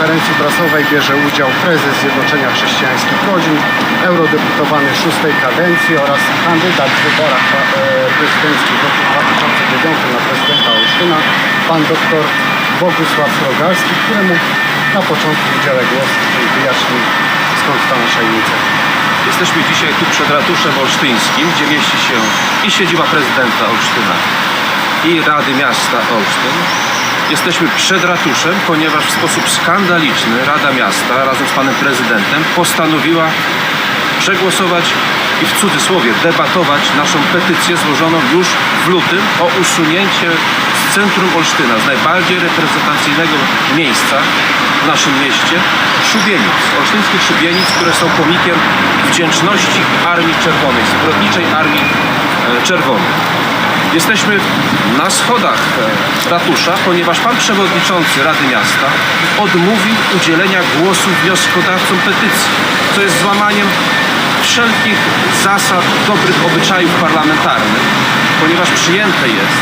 konferencji prasowej bierze udział prezes Zjednoczenia Chrześcijańskich Rodzin, eurodeputowany szóstej kadencji oraz kandydat w wyborach e, prezydenckich w roku 2009 na prezydenta Olsztyna, pan dr Bogusław Rogalski, któremu na początku udzielę głosu i wyjaśni skąd ta nasza inicjatywa. Jesteśmy dzisiaj tu przed ratuszem olsztyńskim, gdzie mieści się i siedziba prezydenta Olsztyna i Rady Miasta Olsztyn. Jesteśmy przed ratuszem, ponieważ w sposób skandaliczny Rada Miasta razem z panem prezydentem postanowiła przegłosować i w cudzysłowie debatować naszą petycję złożoną już w lutym o usunięcie z centrum Olsztyna, z najbardziej reprezentacyjnego miejsca w naszym mieście, szubienic, olsztyńskich szubienic, które są pomikiem wdzięczności Armii Czerwonej, zbrodniczej Armii e, Czerwonej. Jesteśmy na schodach e, ratusza, ponieważ pan przewodniczący Rady Miasta odmówił udzielenia głosu wnioskodawcom petycji, co jest złamaniem wszelkich zasad dobrych obyczajów parlamentarnych, ponieważ przyjęte jest,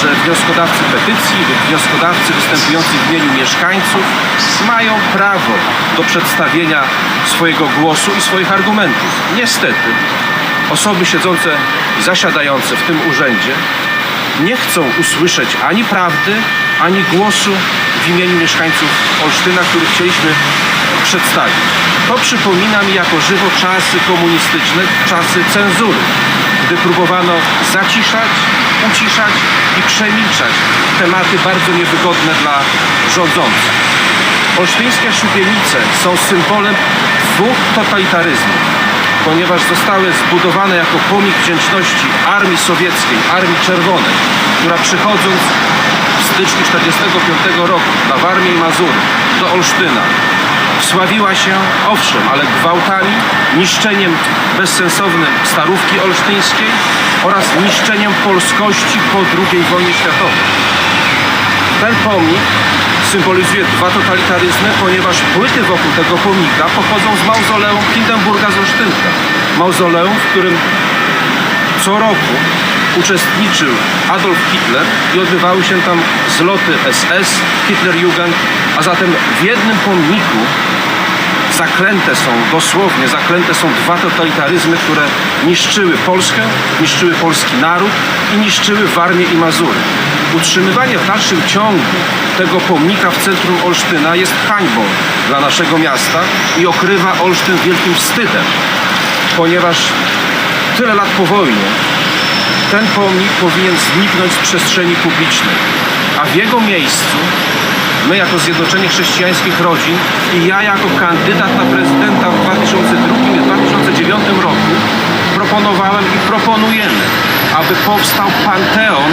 że wnioskodawcy petycji lub wnioskodawcy występujący w imieniu mieszkańców mają prawo do przedstawienia swojego głosu i swoich argumentów. Niestety, osoby siedzące zasiadające w tym urzędzie nie chcą usłyszeć ani prawdy, ani głosu w imieniu mieszkańców Olsztyna, który chcieliśmy przedstawić. To przypomina mi jako żywo czasy komunistyczne, czasy cenzury, gdy próbowano zaciszać, uciszać i przemilczać tematy bardzo niewygodne dla rządzących. Olsztyńskie szubienice są symbolem dwóch totalitaryzmów ponieważ zostały zbudowane jako pomnik wdzięczności Armii Sowieckiej, Armii Czerwonej, która przychodząc w styczniu 1945 roku na Warmię i Mazury do Olsztyna sławiła się, owszem, ale gwałtami, niszczeniem bezsensownym Starówki Olsztyńskiej oraz niszczeniem polskości po II wojnie światowej. Ten pomnik symbolizuje dwa totalitaryzmy, ponieważ płyty wokół tego pomnika pochodzą z mauzoleum Hindenburga z Olsztynka. Mauzoleum, w którym co roku uczestniczył Adolf Hitler i odbywały się tam zloty SS, Hitlerjugend, a zatem w jednym pomniku zaklęte są, dosłownie zaklęte są dwa totalitaryzmy, które niszczyły Polskę, niszczyły polski naród i niszczyły Warmię i Mazury. Utrzymywanie w dalszym ciągu tego pomnika w centrum Olsztyna jest hańbą dla naszego miasta i okrywa Olsztyn wielkim wstydem, ponieważ tyle lat po wojnie ten pomnik powinien zniknąć z przestrzeni publicznej, a w jego miejscu my jako Zjednoczenie Chrześcijańskich Rodzin i ja jako kandydat na prezydenta w 2002 i 2009 roku proponowałem i proponujemy, aby powstał panteon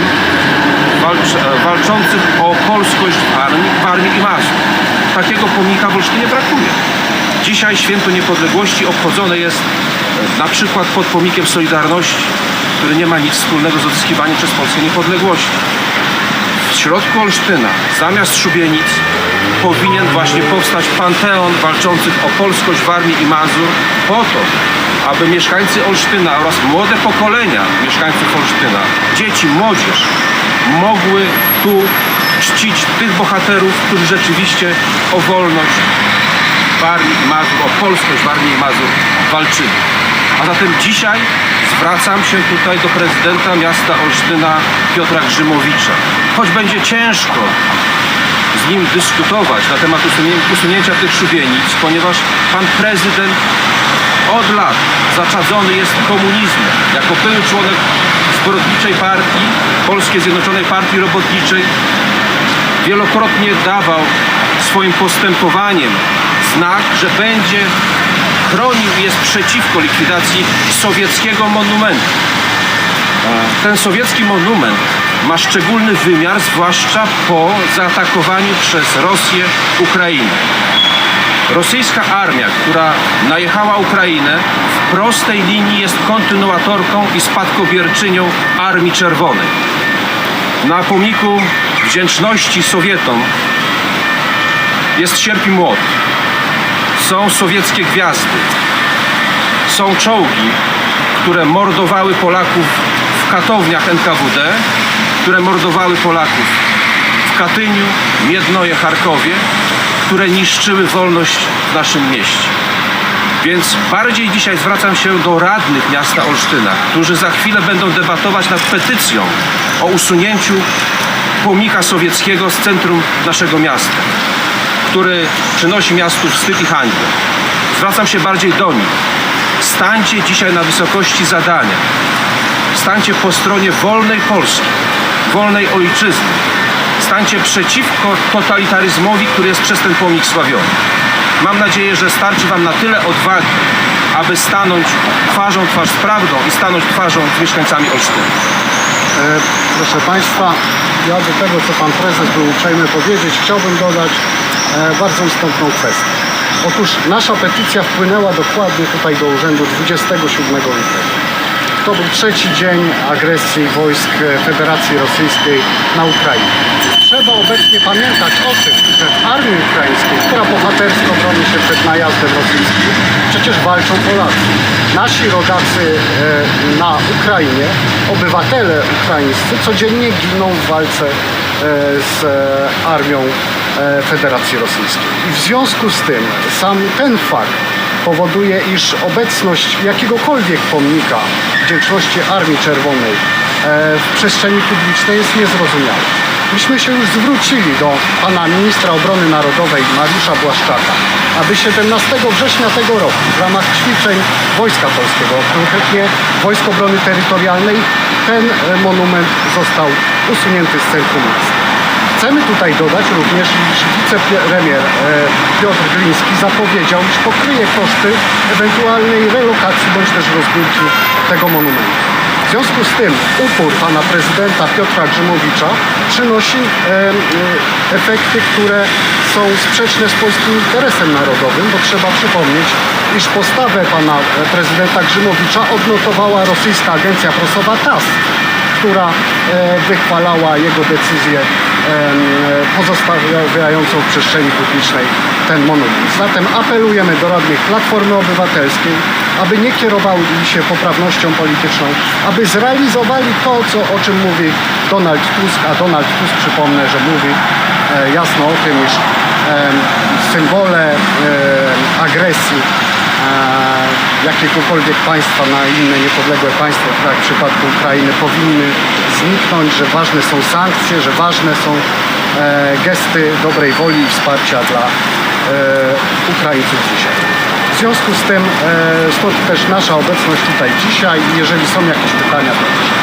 walcz, walczących o polskość w armii, w armii i Mazur. Takiego pomnika w Olsztynie brakuje. Dzisiaj Święto Niepodległości obchodzone jest e, na przykład pod pomnikiem Solidarności, który nie ma nic wspólnego z odzyskiwaniem przez Polskę niepodległości w środku Olsztyna, zamiast szubienic, powinien właśnie powstać panteon walczących o polskość w Armii i Mazur po to, aby mieszkańcy Olsztyna oraz młode pokolenia mieszkańców Olsztyna, dzieci, młodzież, mogły tu czcić tych bohaterów, którzy rzeczywiście o wolność w Armii i Mazur, o polskość w Armii i Mazur walczyli. A zatem dzisiaj zwracam się tutaj do prezydenta miasta Olsztyna Piotra Grzymowicza. Choć będzie ciężko z nim dyskutować na temat usunięcia tych szubienic, ponieważ pan prezydent od lat zaczadzony jest komunizmem. Jako były członek zbrodniczej partii, Polskiej Zjednoczonej Partii Robotniczej, wielokrotnie dawał swoim postępowaniem znak, że będzie chronił jest przeciwko likwidacji sowieckiego monumentu. Ten sowiecki monument ma szczególny wymiar, zwłaszcza po zaatakowaniu przez Rosję Ukrainy. Rosyjska armia, która najechała Ukrainę, w prostej linii jest kontynuatorką i spadkobierczynią Armii Czerwonej. Na pomniku wdzięczności Sowietom jest sierp i młot. Są sowieckie gwiazdy. Są czołgi, które mordowały Polaków w katowniach NKWD, które mordowały Polaków w Katyniu, Miednoje, Charkowie które niszczyły wolność w naszym mieście. Więc bardziej dzisiaj zwracam się do radnych miasta Olsztyna, którzy za chwilę będą debatować nad petycją o usunięciu pomnika sowieckiego z centrum naszego miasta, który przynosi miastu wstyd i hańbę. Zwracam się bardziej do nich. Stańcie dzisiaj na wysokości zadania. Stańcie po stronie wolnej Polski, wolnej ojczyzny. Stańcie przeciwko totalitaryzmowi, który jest przez ten pomnik sławiony. Mam nadzieję, że starczy Wam na tyle odwagi, aby stanąć twarzą twarz z prawdą i stanąć twarzą z mieszkańcami Olsztyna. E, Proszę Państwa, ja do tego, co Pan Prezes był uprzejmy powiedzieć, chciałbym dodać e, bardzo istotną kwestię. Otóż nasza petycja wpłynęła dokładnie tutaj do urzędu 27 lutego. To był trzeci dzień agresji wojsk Federacji Rosyjskiej na Ukrainę. Trzeba obecnie pamiętać o tym, że w armii ukraińskiej, która bohatersko broni się przed najazdem rosyjskim, przecież walczą Polacy. Nasi rodacy e, na Ukrainie, obywatele ukraińscy codziennie giną w walce e, z e, armią Federacji Rosyjskiej. I w związku z tym sam ten fakt powoduje, iż obecność jakiegokolwiek pomnika wdzięczności Armii Czerwonej w przestrzeni publicznej jest niezrozumiała. Myśmy się już zwrócili do pana ministra obrony narodowej Mariusza Błaszczaka, aby 17 września tego roku w ramach ćwiczeń Wojska Polskiego, konkretnie Wojsk Obrony Terytorialnej, ten e, monument został usunięty z centrum miasta. Chcemy tutaj dodać również, iż wicepremier e, Piotr Gliński zapowiedział, iż pokryje koszty ewentualnej relokacji bądź też rozbiórki tego monumentu. W związku z tym upór pana prezydenta Piotra Grzymowicza przynosi e, efekty, które są sprzeczne z polskim interesem narodowym, bo trzeba przypomnieć, iż postawę pana e, prezydenta Grzymowicza odnotowała rosyjska agencja prasowa TASS która e, wychwalała jego decyzję pozostawiającą w przestrzeni publicznej ten monument. Zatem apelujemy do radnych Platformy Obywatelskiej, aby nie kierowali się poprawnością polityczną, aby zrealizowali to, co, o czym mówi Donald Tusk, a Donald Tusk, przypomnę, że mówi e, jasno o tym, iż symbole agresji jakiegokolwiek państwa na inne niepodległe państwo, tak jak w przypadku Ukrainy, powinny zniknąć, że ważne są sankcje, że ważne są e, gesty dobrej woli i wsparcia dla e, Ukraińców dzisiaj. W związku z tym, e, stąd też nasza obecność tutaj dzisiaj. Jeżeli są jakieś pytania, to proszę.